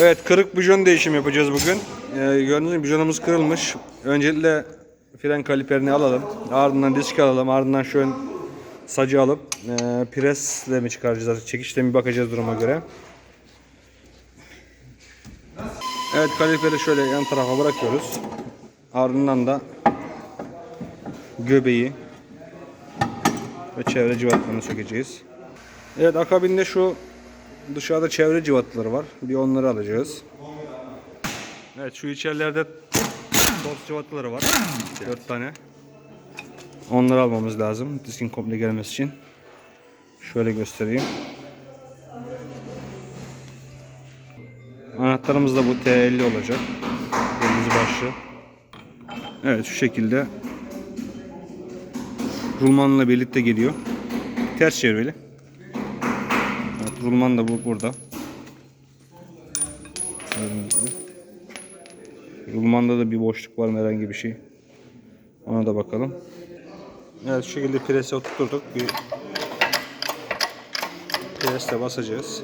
Evet kırık bujon değişimi yapacağız bugün. Ee, gördüğünüz gibi bujonumuz kırılmış. Öncelikle fren kaliperini alalım. Ardından disk alalım. Ardından şu ön sacı alıp e, presle mi çıkaracağız artık çekişle mi bakacağız duruma göre. Evet kaliperi şöyle yan tarafa bırakıyoruz. Ardından da göbeği ve çevre civatlarını sökeceğiz. Evet akabinde şu dışarıda çevre civatları var. Bir onları alacağız. Evet şu içerilerde toz cıvataları var. 4 tane. Onları almamız lazım. Diskin komple gelmesi için. Şöyle göstereyim. Anahtarımız da bu T50 olacak. Kırmızı başlı. Evet şu şekilde. Rulmanla birlikte geliyor. Ters çevreli. Rulman da bu burada. Rulmanda da bir boşluk var mı herhangi bir şey. Ona da bakalım. Evet şu şekilde prese oturturduk. Bir presle basacağız.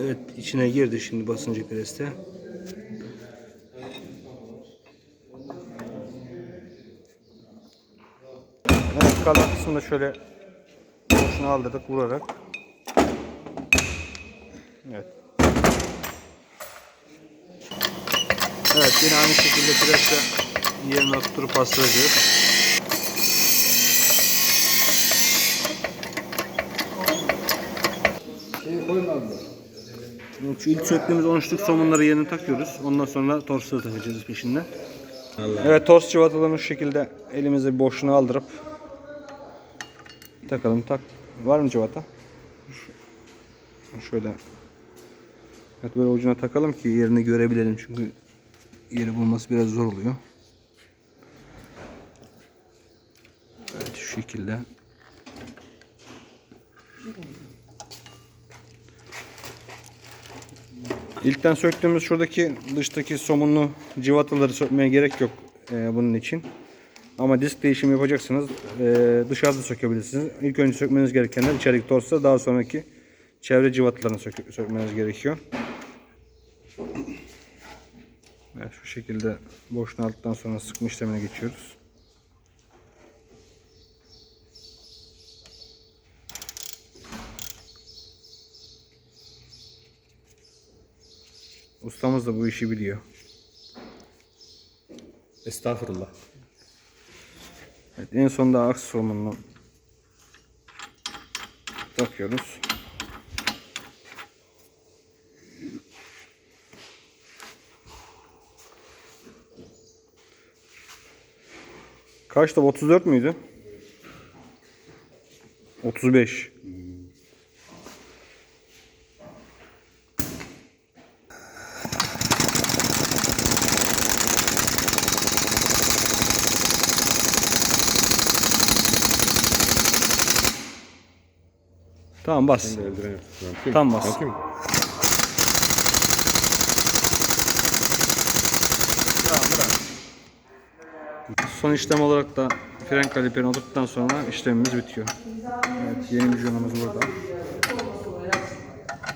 Evet içine girdi şimdi basınca preste. Evet kalan kısmını şöyle boşuna aldırdık vurarak. Evet. Evet yine aynı şekilde presle yerine oturtup bastıracağız. Evet, Şu ilk söktüğümüz 13'lük somunları yerine takıyoruz. Ondan sonra torsları takacağız peşinden. Evet tors cıvatalarını şu şekilde elimize bir boşluğuna aldırıp takalım. Tak. Var mı cıvata? Şu- Şöyle. Evet böyle ucuna takalım ki yerini görebilelim çünkü yeri bulması biraz zor oluyor. Evet şu şekilde. İlkten söktüğümüz şuradaki dıştaki somunlu civataları sökmeye gerek yok e, bunun için. Ama disk değişimi yapacaksınız. E, dışarıda sökebilirsiniz. İlk önce sökmeniz gerekenler içerideki torsta daha sonraki çevre civatalarını sök sökmeniz gerekiyor. Evet, şu şekilde boşluğunu aldıktan sonra sıkma işlemine geçiyoruz. Ustamız da bu işi biliyor. Estağfurullah. Evet, en sonunda aks somununu takıyoruz. Kaçtı? 34 müydü? 35. Tamam bas. Eldiven yaptım. Tam bas. Son işlem olarak da fren kaliperini oturttuktan sonra işlemimiz bitiyor. Evet, yeni vizyonumuz burada.